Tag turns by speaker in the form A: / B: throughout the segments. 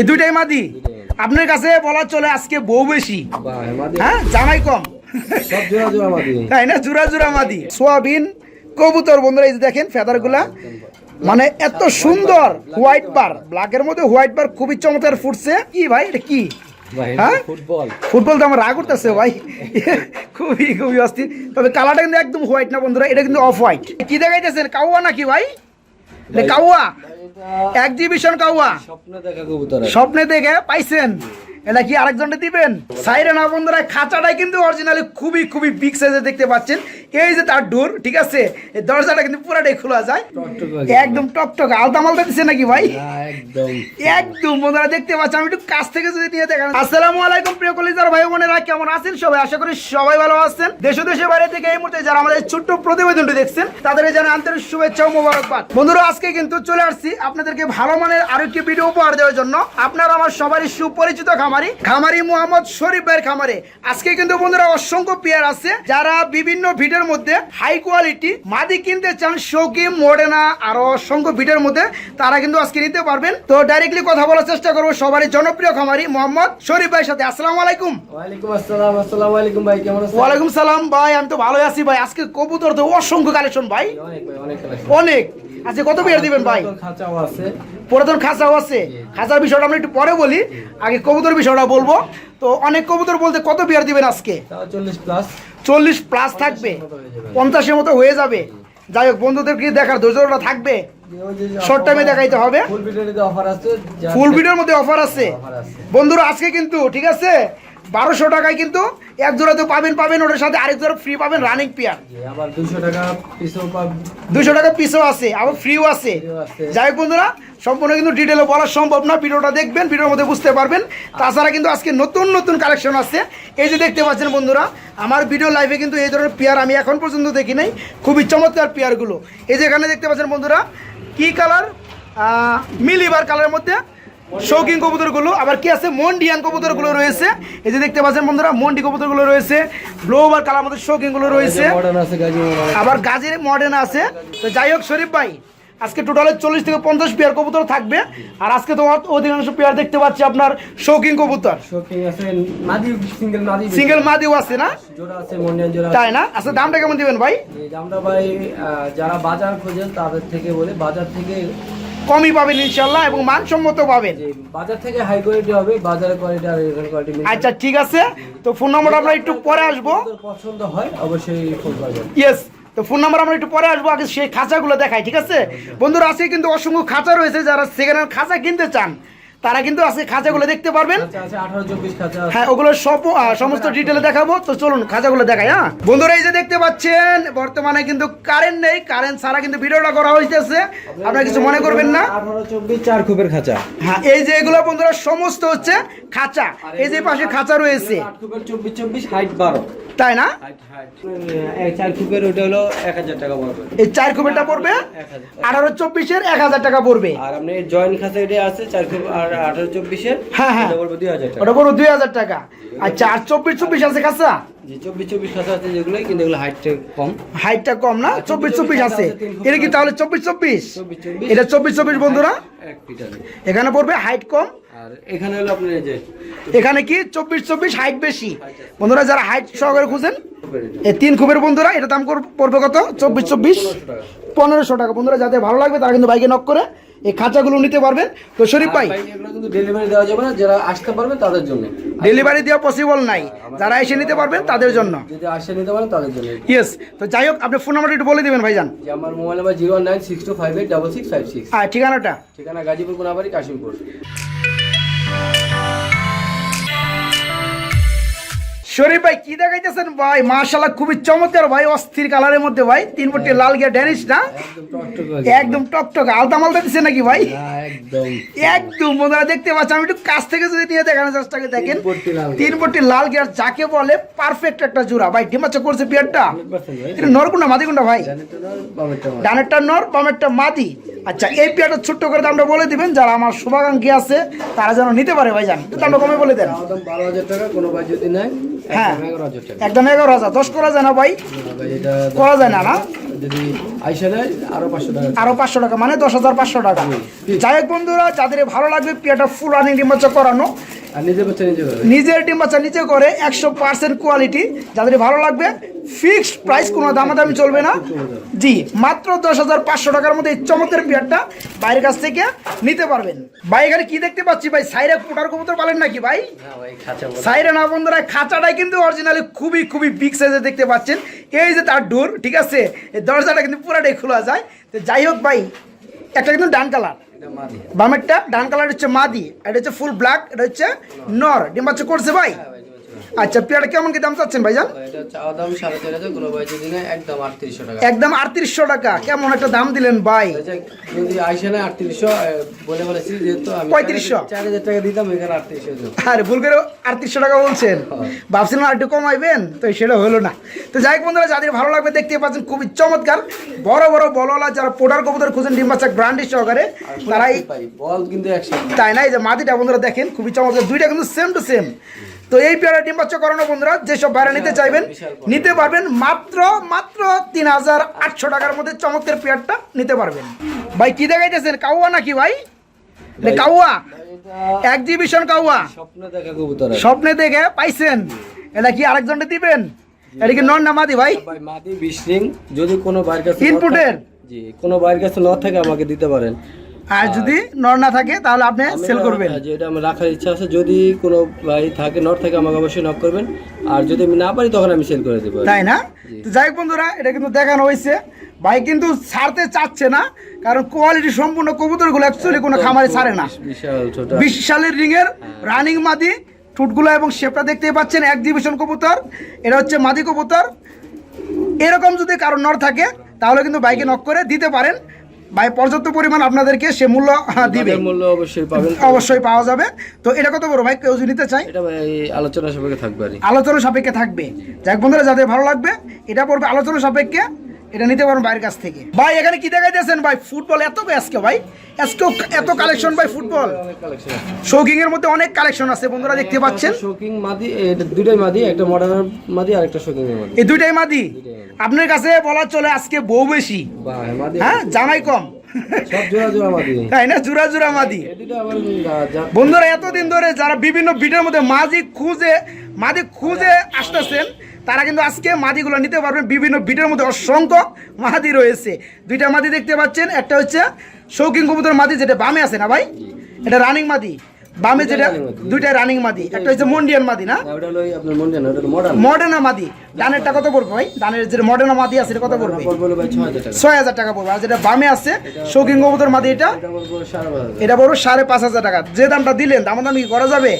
A: এই দুইটাই মাদি? আপনার কাছে বলা চলে আজকে বউ বেশি। হ্যাঁ জামাই কম।
B: জোড়া জোড়া
A: তাই না? জুরা জুরা মাদি। সোয়াবিন কবুতর বন্ধুরা এই যে দেখেন ফেদারগুলা মানে এত সুন্দর হোয়াইট বার। ব্ল্যাকের মধ্যে হোয়াইট বার খুবই চমৎকার ফুটছে। কি ভাই এটা কি? হ্যাঁ?
B: ফুটবল।
A: তো আমার রাগ করতেছে ভাই। খুবই খুবই অস্থির। তবে কালারটা কিন্তু একদম হোয়াইট না বন্ধুরা এটা কিন্তু অফ হোয়াইট কি দেখাইতেছেন? কাউয়া নাকি ভাই? কাউয়া। এক্সিবিশন কাউয়া।
B: স্বপ্নে দেখা কবুতর
A: স্বপ্নে দেখে পাইছেন। এটা কি আরেকজনটা দিবেন? সাইরে না বন্ধুরা খাঁচাটাই কিন্তু অরিজিনালি খুবই খুবই বিগ সাইজে দেখতে পাচ্ছেন। এই যে তার ডোর ঠিক আছে? এই দরজাটা কিন্তু পুরাটাই খোলা যায়। একদম টকটক। আলতা মালতা দিচ্ছে নাকি ভাই?
B: একদম।
A: একদম বন্ধুরা দেখতে পাচ্ছেন? আমি একটু কাছ থেকে যদি নিয়ে দেখান আসসালামু আলাইকুম প্রিয় কলিজার ভাই বোনেরা কেমন আছেন সবাই? আশা করি সবাই ভালো আছেন। দেশ ও দেশের বাইরে থেকে এই মুহূর্তে যারা আমাদের ছোট্ট প্রতিবেদনটি দেখছেন তাদের জানা আন্তরিক শুভেচ্ছা ও মোবারকবাদ। বন্ধুরা আজকে কিন্তু চলে আসছি আপনাদেরকে ভালো মানের আরও একটি ভিডিও উপহার দেওয়ার জন্য। আপনারা আমার সবারই সুপরিচিত খামারি খামারি মোহাম্মদ শরীফ ভাইয়ের খামারে। আজকে কিন্তু বন্ধুরা অসংখ্য পেয়ার আছে যারা বিভিন্ন ভিডিওর মধ্যে হাই কোয়ালিটি মাদি কিনতে চান শৌকি মডেনা আরও অসংখ্য ভিডিওর মধ্যে তারা কিন্তু আজকে নিতে পারবেন। তো ডাইরেক্টলি কথা বলার চেষ্টা করব সবারই জনপ্রিয় খামারি মোহাম্মদ শরীফ ভাইয়ের সাথে। আসসালামু আলাইকুম।
B: ওয়ালাইকুম আসসালাম আসসালামু আলাইকুম ভাই কেমন আছেন?
A: ওয়ালাইকুম সালাম ভাই আমি তো ভালো আছি ভাই। আজকে কবুতর তো অসংখ্য কালেকশন ভাই।
B: অনেক অনেক
A: অনেক। আজকে কত পেয়ার দিবেন ভাই?
B: খাঁচাও আছে।
A: পুরাতন খাঁচাও আছে। খাঁচার বিষয়টা আমরা একটু পরে বলি। আগে কবুতর বিষয়টা বলব। তো অনেক কবুতর বলতে কত পেয়ার দিবেন আজকে?
B: চল্লিশ প্লাস
A: চল্লিশ প্লাস থাকবে। পঞ্চাশের মতো হয়ে যাবে। যাই হোক বন্ধুদের কি দেখার ধৈর্যটা থাকবে? time এ দেখাইতে হবে?
B: ফুল
A: ভিডিওর মধ্যে অফার আছে। বন্ধুরা আজকে কিন্তু ঠিক আছে? বারোশো টাকায় কিন্তু এক জোড়া তো পাবেন পাবেন ওটার সাথে আরেক জোড়া ফ্রি পাবেন রানিং পেয়ার
B: আবার দুশো টাকা পিসও
A: দুশো টাকা পিসও আছে আবার ফ্রিও আছে।
B: ফ্রিও আছে।
A: যাই হোক বন্ধুরা সম্পূর্ণ কিন্তু ডিটেলে বলা সম্ভব না ভিডিওটা দেখবেন ভিডিওর মধ্যে বুঝতে পারবেন। তাছাড়া কিন্তু আজকে নতুন নতুন কালেকশন আছে। এই যে দেখতে পাচ্ছেন বন্ধুরা আমার ভিডিও লাইভে কিন্তু এই ধরনের পেয়ার আমি এখন পর্যন্ত দেখি নাই। খুবই চমৎকার পেয়ারগুলো এই যে এখানে দেখতে পাচ্ছেন বন্ধুরা কি কালার মিলিবার কালারের মধ্যে শৌকিং কবুতরগুলো আবার কি আছে? মন্ডিয়ান কবুতরগুলো রয়েছে। এই যে দেখতে পাচ্ছেন বন্ধুরা মন্ডি কবুতরগুলো রয়েছে। ব্লোবার কালার মধ্যে শৌকিংগুলো রয়েছে। আবার গাজের মডার্ন আছে। তো যাই হোক শরীফ ভাই আজকে টোটালে চল্লিশ থেকে পঞ্চাশ পেয়ার কবুতর থাকবে। আর আজকে তো অধিকাংশ পেয়ার দেখতে পাচ্ছি আপনার শৌকিং কবুতর।
B: সিঙ্গেল মাদি
A: মাদিও আছে না। তাই না? আচ্ছা দামটা কেমন দিবেন ভাই?
B: আমরা ভাই যারা বাজার খোঁজেন তাদের থেকে বলে বাজার থেকে
A: কমই পাবেন ইনশাল্লাহ এবং মানসম্মত পাবেন।
B: বাজার থেকে হাই কোয়ালিটি হবে বাজারের কোয়ালিটি আর এখানে কোয়ালিটি
A: আচ্ছা ঠিক আছে। তো ফোন নাম্বার আমরা একটু পরে আসব।
B: পছন্দ হয় অবশ্যই ফোন করবেন
A: ইয়েস তো ফোন নাম্বার আমরা একটু পরে আসব আগে সেই খাঁচাগুলো দেখাই ঠিক আছে? বন্ধুরা আজকে কিন্তু অসংখ্য খাঁচা রয়েছে যারা সেখানে হ্যান্ড খাঁচা কিনতে চান তারা কিন্তু আজকে খাঁচাগুলো দেখতে পারবেন।
B: খাঁচা আছে।
A: হ্যাঁ ওগুলো সব সমস্ত ডিটেলে দেখাবো। তো চলুন খাঁচাগুলো দেখাই হ্যাঁ? বন্ধুরা এই যে দেখতে পাচ্ছেন বর্তমানে কিন্তু কারেন্ট নেই। কারেন্ট ছাড়া কিন্তু ভিডিওটা করা হইতেছে। আপনারা কিছু মনে করবেন না।
B: চার খুবের খাঁচা।
A: হ্যাঁ এই যে এগুলো বন্ধুরা সমস্ত হচ্ছে খাঁচা। এই যে পাশে খাঁচা রয়েছে।
B: চব্বিশ চব্বিশ হাইট বারো।
A: তাই না?
B: চার খুবের ওটা হলো এক হাজার টাকা পড়বে।
A: এই চার কুবেরটা পড়বে? আঠারো চব্বিশের এক হাজার টাকা পড়বে।
B: আর আপনি জয়েন্ট খাঁচা এটা আছে চার খুব আর
A: হ্যাঁ, হ্যাঁ। ওটা দুই হাজার টাকা। আচ্ছা আর চব্বিশ চব্বিশ আছে
B: হাইটটা কম।
A: হাইটটা কম না? চব্বিশ চব্বিশ আছে। এটা কি তাহলে চব্বিশ চব্বিশ? এটা চব্বিশ চব্বিশ বন্ধুরা? এখানে পড়বে হাইট কম।
B: এখানে হলো আপনার এই যে
A: এখানে কি চব্বিশ চব্বিশ হাইট বেশি? বন্ধুরা যারা হাইট সহকারে খুঁজেন এই তিন খুবের বন্ধুরা এটা দাম পড়বে কত? চব্বিশ চব্বিশ।
B: পনেরোশো টাকা।
A: পনেরোশো টাকা। বন্ধুরা যাদের ভালো লাগবে তারা কিন্তু বাইকে নক করে এই খাঁচাগুলো নিতে পারবেন? তো শরীফ ভাই
B: কিন্তু ডেলিভারি দেওয়া যাবে না যারা আসতে পারবে তাদের জন্য।
A: ডেলিভারি দেওয়া পসিবল নাই। যারা এসে নিতে পারবেন তাদের জন্য।
B: যদি আসে নিতে পারেন তাদের জন্য।
A: ইয়েস তো যাই হোক আপনি ফোন নাম্বারটা একটু বলে দেবেন ভাইজান।
B: যে আমার mobile number zero nine six two five eight double six five six
A: আর ঠিকানাটা?
B: ঠিকানা গাজীপুর কোনাবাড়ি কাশিমপুর।
A: শরীফ ভাই কি দেখাইতেছেন? ভাই মাশাল্লাহ খুবই চমৎকার ভাই অস্থির কালারের মধ্যে ভাই। তিন ফুটি লাল গিয়া ড্যানিশ না?
B: একদম টকটক
A: আলতা মালতা দিচ্ছে নাকি ভাই?
B: একদম।
A: বন্ধুরা দেখতে পাচ্ছি আমি একটু কাছ থেকে যদি নিয়ে দেখানোর চেষ্টা করে দেখেন।
B: তিন পট্টি লাল
A: তিন ফুটি লাল গিয়ার যাকে বলে পারফেক্ট একটা জোড়া। ভাই ডিমাচা করছে বিয়ারটা এটা নরকুন্ডা মাদিকুন্ডা ভাই? ডানেরটা নর বামেরটা মাদি। আচ্ছা এই পেয়ারটা ছোট্ট করে দামটা বলে দিবেন যারা আমার শুভাকাঙ্ক্ষী আছে তারা যেন নিতে পারে ভাই জান দামটা কমে বলে দেন।
B: বারো হাজার টাকা কোনো ভাই যদি নেয়
A: হ্যাঁ।
B: একদম এগারো হাজার
A: দশ করা যায় না ভাই? করা যায় না না?
B: আরও পাঁচশো টাকা।
A: মানে দশ হাজার পাঁচশো টাকা। যাই হোক বন্ধুরা যাদের ভালো লাগবে পিয়াটা ফুল রানিং ডিম্বাচা করানো।
B: আর নিজে বাচ্চা নিজে করে?
A: নিজের নিচে করে একশো পার্সেন্ট কোয়ালিটি যাদের ভালো লাগবে ফিক্সড প্রাইস কোনো দামাদামি চলবে না। জি মাত্র দশ হাজার পাঁচশো টাকার মধ্যে এই চমৎকার পেয়ারটা বাইরের কাছ থেকে নিতে পারবেন। ভাই এখানে কি দেখতে পাচ্ছি ভাই? সাইরে ফুটার কবুতর পালেন নাকি ভাই?
B: হ্যাঁ ভাই খাঁচা বলে।
A: সাইরে না বন্ধুরা খাঁচাটাই কিন্তু অরিজিনালি খুবই খুবই বিগ সাইজে দেখতে পাচ্ছেন। এই যে তার ডোর ঠিক আছে? এই দরজাটা কিন্তু পুরাটাই খোলা যায়। তো যাই হোক ভাই একটা কিন্তু ডান কালার বামেরটা ডান কালার হচ্ছে মাদি এটা হচ্ছে ফুল ব্ল্যাক এটা হচ্ছে নর। ডিম্বাচ্ছ করছে ভাই? আচ্ছা পেয়ারা কেমন কি দাম চাচ্ছেন ভাইজান?
B: একদম আটত্রিশশো টাকা।
A: কেমন একটা দাম দিলেন ভাই?
B: যদি আইসা নেয় আটত্রিশশো বলে বলেছি যেহেতু
A: পঁয়ত্রিশশো।
B: চার হাজার টাকা দিতাম এখানে আটত্রিশশো
A: আরে ভুল করে আটত্রিশশো টাকা বলছেন। ভাবছিলাম আর একটু কমাইবেন তো সেটা হলো না। তো যাই বন্ধুরা যাদের ভালো লাগবে দেখতে পাচ্ছেন খুবই চমৎকার। বড় বড় বলওয়ালা যারা পোটার কবুতর খুঁজেন ডিম্বাচা ব্র্যান্ডি সহকারে তারা এই
B: বল কিন্তু
A: তাই না? এই যে মাদিটা বন্ধুরা দেখেন খুবই চমৎকার। দুইটা কিন্তু সেম টু সেম তো এই পেয়ারা ডিম বাচ্চা করানো বন্ধুরা যেসব ভাড়া নিতে চাইবেন নিতে পারবেন মাত্র মাত্র তিন হাজার আটশো টাকার মধ্যে চমৎকার পেয়ারটা নিতে পারবেন। ভাই কি দেখাইতেছেন? কাউয়া নাকি ভাই? কাউয়া? এক্সিবিশন কাউয়া?
B: স্বপ্ন দেখা
A: পাইছেন? এটা কি আরেকজনটা দিবেন? এটা কি নন না মাদি ভাই?
B: ভাই মাটি বিশ যদি কোনো বাইরের কাছে নর জি কোনো বাইরের কাছে ন থাকে আমাকে দিতে পারেন।
A: আর যদি নর না থাকে তাহলে আপনি সেল করবেন।
B: যে এটা আমার রাখার ইচ্ছা আছে যদি কোনো ভাই থাকে নর থাকে আমাকে অবশ্যই নক করবেন। আর যদি আমি না পারি তখন আমি সেল করে দেবো
A: তাই না? তো যাই হোক বন্ধুরা এটা কিন্তু দেখানো হয়েছে। ভাই কিন্তু ছাড়তে চাচ্ছে না কারণ কোয়ালিটি সম্পূর্ণ কবুতরগুলো অ্যাকচুয়ালি কোনো খামারে ছাড়ে না। বিশ সালের রিংয়ের রানিং মাদি ঠুটগুলো এবং শেপটা দেখতেই পাচ্ছেন এক্সিবিশন কবুতর। এটা হচ্ছে মাদি কবুতর। এরকম যদি কারও নর থাকে তাহলে কিন্তু বাইকে নক করে দিতে পারেন। ভাই পর্যাপ্ত পরিমাণ আপনাদেরকে সে মূল্য দিবে।
B: মূল্য অবশ্যই পাবেন।
A: অবশ্যই পাওয়া যাবে। তো এটা কত বড় ভাই? কেউ যদি নিতে চাই
B: এটা ভাই আলোচনা সাপেক্ষে থাকবে।
A: আলোচনা সাপেক্ষে থাকবে। যাক বন্ধুরা যাদের ভালো লাগবে এটা পড়বে আলোচনা সাপেক্ষে। এটা নিতে পারেন বাইরের কাছ থেকে। ভাই এখানে কি দেখাইতেছেন? ভাই ফুটবল এত আজকে ভাই। আজকে এত কালেকশন ভাই ফুটবল। শৌকিং এর মধ্যে অনেক কালেকশন আছে বন্ধুরা দেখতে পাচ্ছেন।
B: শোকিং মাদি এটা দুইটাই মাদি একটা মডার্ন মাদি আর একটা শোকিং এর মাদি।
A: এই দুইটাই মাদি? আপনার কাছে বলা চলে আজকে বউ বেশি। হ্যাঁ জামাই কম। তাই না? জুরা জুরা মাদি। বন্ধুরা এতদিন ধরে যারা বিভিন্ন ভিডিওর মধ্যে মাদি খুঁজে মাদি খুঁজে আসতেছেন তারা কিন্তু আজকে মাদিগুলো নিতে পারবেন। বিভিন্ন বিটের মধ্যে অসংখ্য মাদি রয়েছে। দুইটা মাদি দেখতে পাচ্ছেন, একটা হচ্ছে শৌকিং কবুতর মাদি, যেটা বামে আছে না ভাই? এটা রানিং মাদি। বামে যেটা দুইটা রানিং মাদি। একটা হচ্ছে মন্ডিয়ান মাদি না?
B: মডার্ন
A: মাদি। ডানেরটা কত পড়বে ভাই? ডানের যে মডার্না মাদি আছে এটা কত পড়বে?
B: ছয় হাজার টাকা।
A: পড়বে। আর যেটা বামে আছে শৌকিং কবুতর মাদি এটা?
B: এটা পড়বে সাড়ে পাঁচ হাজার।
A: টাকা। যে দামটা দিলেন দাম দামি কি করা যাবে?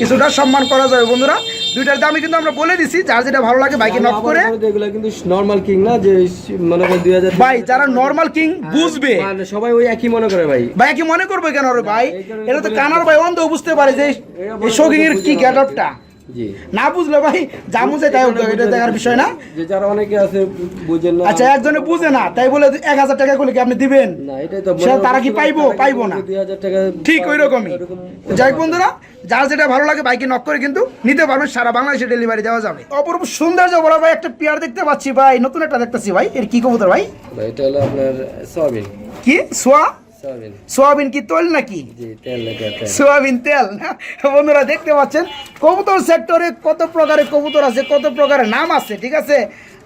B: কিছুটা সম্মান করা
A: যাবে। বন্ধুরা। দুইটার দামই কিন্তু আমরা বলে দিছি। যার যেটা ভালো লাগে বাইকে নক করে
B: এগুলো কিন্তু নর্মাল কিং না যে মনে করেন দুই হাজার
A: ভাই যারা নর্মাল কিং বুঝবে।
B: মানে সবাই ওই একই মনে করে ভাই।
A: ভাই কি মনে করবে কেন রে ভাই? এটা তো কানার ভাই অন্ধ বুঝতে পারে যে এই শৌকিং এর কি গেট আপটা
B: জি
A: না বুঝলে ভাই জামু যে তাই এটা দেখার বিষয় না
B: যে যারা অনেকে আছে বুঝেন না
A: আচ্ছা একজনে বুঝে না তাই বলে এক হাজার টাকা করলে কি আপনি দিবেন
B: না এটাই তো
A: তারা কি পাইবো? পাইবো না।
B: টাকা
A: ঠিক ওই রকমই যাই বন্ধুরা যার যেটা ভালো লাগে বাইকে নক করে কিন্তু নিতে পারবেন সারা বাংলাদেশে ডেলিভারি দেওয়া যাবে অপরূপ সৌন্দর্য বড় ভাই একটা পেয়ার দেখতে পাচ্ছি ভাই নতুন একটা দেখতেছি ভাই এর কি কবুতর ভাই
B: ভাই এটা হলো আপনার সয়াবিন
A: কি সোয়া
B: সয়াবিন।
A: কি তৈল নাকি? সোয়াবিন তেল বন্ধুরা দেখতে পাচ্ছেন কবুতর সেক্টরে কত প্রকারের কবুতর আছে কত প্রকারের নাম আছে ঠিক আছে?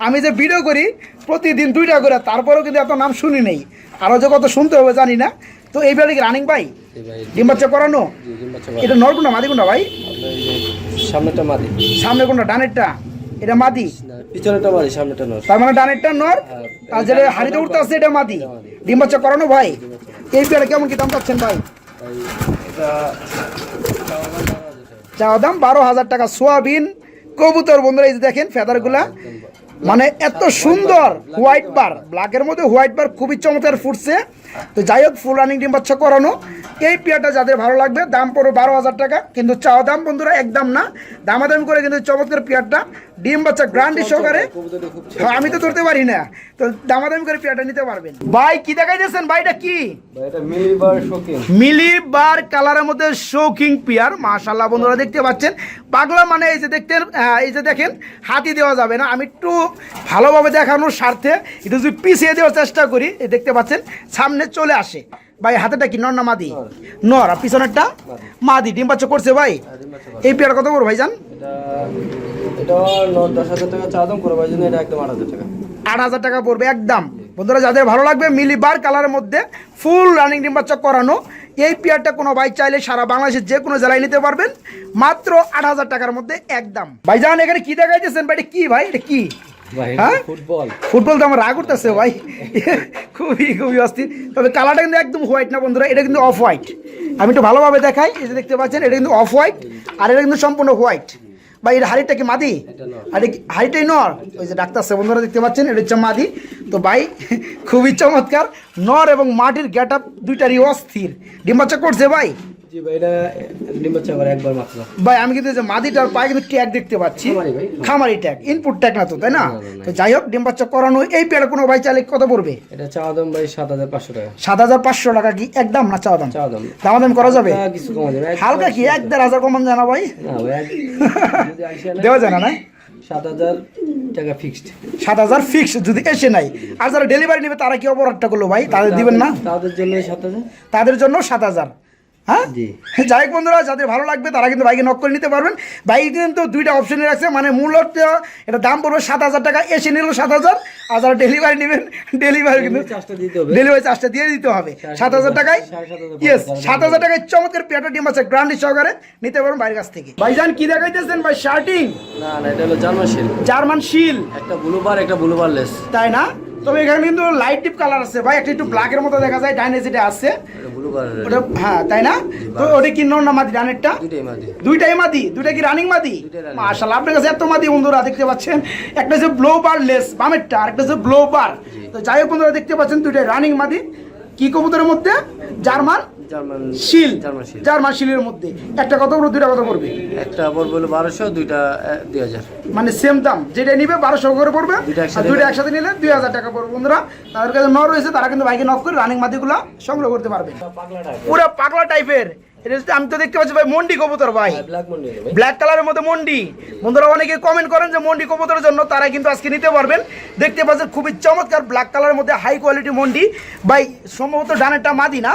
A: আমি যে ভিডিও করি প্রতিদিন দুইটা করে তারপরেও কিন্তু এত নাম শুনি নেই। আরও যে কত শুনতে হবে জানি না। তো এই বেলা কি রানিং ভাই? ডিম বাচ্চা করানো এটা নর কোনটা মাদি ভাই?
B: সামনেটা মাদি।
A: সামনে কোনটা ডানেরটা? এটা মাদি।
B: না পিছনেটা মাদি সামনেটা নর।
A: তার মানে ডানেরটা নর। আর যেটা হাড়িতে উঠতে আছে এটা মাদি। ডিম বাচ্চা করানো ভাই? এই পেয়ারা কেমন কি দাম পাচ্ছেন ভাই? চাওয়া দাম বারো হাজার টাকা। সোয়াবিন কবুতর বন্ধুরা এই যে দেখেন ফেদারগুলা। মানে এত সুন্দর হোয়াইট বার। ব্ল্যাকের মধ্যে হোয়াইট বার খুবই চমৎকার ফুটছে। তো যাই হোক ফুল রানিং ডিম বাচ্চা করানো। এই পেয়ারটা যাদের ভালো লাগবে দাম পড়ো বারো হাজার টাকা। কিন্তু চাওয়া দাম বন্ধুরা একদম না। দামাদামি করে কিন্তু চমৎকার পেয়ারটা ডিম বাচ্চা গ্রান্ডি সহকারে হ্যাঁ, আমি তো ধরতে পারি না। তো দামাদামি করে পেয়ারটা নিতে পারবেন। ভাই কি দেখাইতেছেন? ভাইটা কি?
B: ভাই এটা মিলিবার
A: মিলি বার কালারের মধ্যে শৌকিং পিয়ার। মাশাল্লাহ বন্ধুরা দেখতে পাচ্ছেন। পাগলা মানে এই যে দেখতেন আহ, এই যে দেখেন হাতি দেওয়া যাবে না। আমি একটু ভালোভাবে দেখানোর স্বার্থে একটু যদি পিছিয়ে দেওয়ার চেষ্টা করি এই দেখতে পাচ্ছেন সামনে চলে আসে। ভাই হাতেটা কি? নর না মাদি? নর। আর পিছনেরটা মাদি। ডিম বাচ্চা করছে ভাই? এই পেয়ার কত বড় ভাইজান?
B: এটা এটা ন দশ হাজার টাকা চা দাম করবার জন্য এটা একদম আট হাজার টাকা।
A: আট হাজার টাকা পড়বে একদম। বন্ধুরা যাদের ভালো লাগবে মিলি বার কালারের মধ্যে ফুল রানিং ডিম বাচ্চা করানো এই পেয়ারটা কোনো ভাই চাইলে সারা বাংলাদেশের যে কোনো জেলায় নিতে পারবেন। মাত্র আট হাজার টাকার মধ্যে একদম। ভাইজান এখানে কি দেখাইতেছেন ভাই? এটা কি ভাই? এটা কি? হ্যাঁ?
B: ফুটবল।
A: ফুটবল তো আমার রাগ করতেছে ভাই। খুবই খুবই অস্থির। তবে কালারটা কিন্তু একদম হোয়াইট না বন্ধুরা এটা কিন্তু অফ হোয়াইট আমি একটু ভালোভাবে দেখাই এই যে দেখতে পাচ্ছেন এটা কিন্তু অফ হোয়াইট আর এটা কিন্তু সম্পূর্ণ হোয়াইট ভাই এটা হাড়িটা কি মাদি? হাড়িটাই নর? ওই যে ডাক্তার সে বন্ধুরা দেখতে পাচ্ছেন এটা হচ্ছে মাদি। তো ভাই খুবই চমৎকার। নর এবং মাটির গেট আপ দুইটারই অস্থির। ডিম্বাচা করছে ভাই।
B: ভাই এটা ডিম বাচ্চা করে একবার মাত্র।
A: ভাই আমি কিন্তু মাদিটার পায়ে কিন্তু ট্যাগ দেখতে পাচ্ছি।
B: খামারি
A: ট্যাগ ইনপুট ট্যাগ না তো তাই না?
B: না, না, না।
A: তো যাই হোক ডিম বাচ্চা করানো এই পেয়ারে কোনো ভাই চাইলে কত পড়বে?
B: এটা চা দাম ভাই সাত হাজার পাঁচশো টাকা।
A: সাত হাজার পাঁচশো টাকা কি একদম না চাওয়া দাম?
B: চা দাম।
A: দামাদাম করা যাবে?
B: হালকা কিছু কমা যাবে।
A: হালকা কি? এক দেড় হাজার কমান জানা ভাই? দেওয়া যায় না না?
B: সাত হাজার টাকা ফিক্সড
A: সাত হাজার ফিক্স যদি এসে নাই। আর যারা ডেলিভারি নেবে তারা কি অপরাধটা করল ভাই? তাদের দিবেন না?
B: তাদের জন্য সাত হাজার।
A: তাদের জন্য সাত হাজার। হ্যাঁ? যাই হোক বন্ধুরা যাদের ভালো লাগবে তারা কিন্তু বাইকে নক করে নিতে পারবেন। বাইক কিন্তু দুইটা অপশনে রাখছে মানে মূলত এটা দাম পড়বে সাত হাজার টাকা এসে নিল সাত হাজার আর যারা ডেলিভারি নেবেন ডেলিভারি কিন্তু
B: চার্জটা
A: ডেলিভারি চার্জটা দিয়ে দিতে হবে। সাত হাজার টাকায়? ইয়েস সাত হাজার টাকায় চমৎকার পেয়াটা ডিম আছে গ্রান্ডি সহকারে নিতে পারবেন বাইরের কাছ থেকে। ভাইজান কি দেখাইতেছেন ভাই? শার্টিং
B: না না এটা হলো জার্মান শিল
A: জার্মান শিল
B: একটা ব্লুবার একটা ব্লুবার লেস
A: তাই না? তবে এখানে কিন্তু লাইট ডিপ কালার আছে ভাই একটা একটু ব্ল্যাকের মতো দেখা যায় ডাইনে যেটা আছে। ওটা হ্যাঁ তাই না? তো ওটা কি নর না মাদি ডানেরটা?
B: দুইটাই
A: মাদি। দুইটা কি রানিং মাদি?
B: দুইটাই running।
A: মাশাআল্লাহ আপনার কাছে এত মাদি বন্ধুরা দেখতে পাচ্ছেন? একটা ব্লো বার লেস বামেরটা ব্লো বার তো যাই হোক বন্ধুরা দেখতে পাচ্ছেন দুইটাই রানিং মাদি। কি কবুতরের মধ্যে? জার্মান? শিল
B: জার্মান
A: শিলের মধ্যে। একটা কত পড়বে দুইটা কত পড়বে?
B: একটা পড়বে হলো বারোশো দুইটা দুই হাজার।
A: মানে সেম দাম। যেটা নিবে বারোশো করে পড়বে
B: দুইটা একসাথে নিলে-
A: দুই হাজার টাকা পড়বে। বন্ধুরা তাদের কাছে ন রয়েছে তারা কিন্তু বাইকে নক করে রানিং মাদিগুলো সংগ্রহ করতে পারবে। পুরো পাগলা টাইপের আমি তো দেখতে পাচ্ছি ভাই মন্ডি কবুতর ভাই।
B: ব্ল্যাক ভাই।
A: ব্ল্যাক কালারের মধ্যে মন্ডি। বন্ধুরা অনেকে কমেন্ট করেন যে মন্ডি কবুতরের জন্য তারা কিন্তু আজকে নিতে পারবেন। দেখতে পাচ্ছেন খুবই চমৎকার ব্ল্যাক কালারের মধ্যে হাই কোয়ালিটি মন্ডি। ভাই সম্ভবত ডানেরটা মাদি না?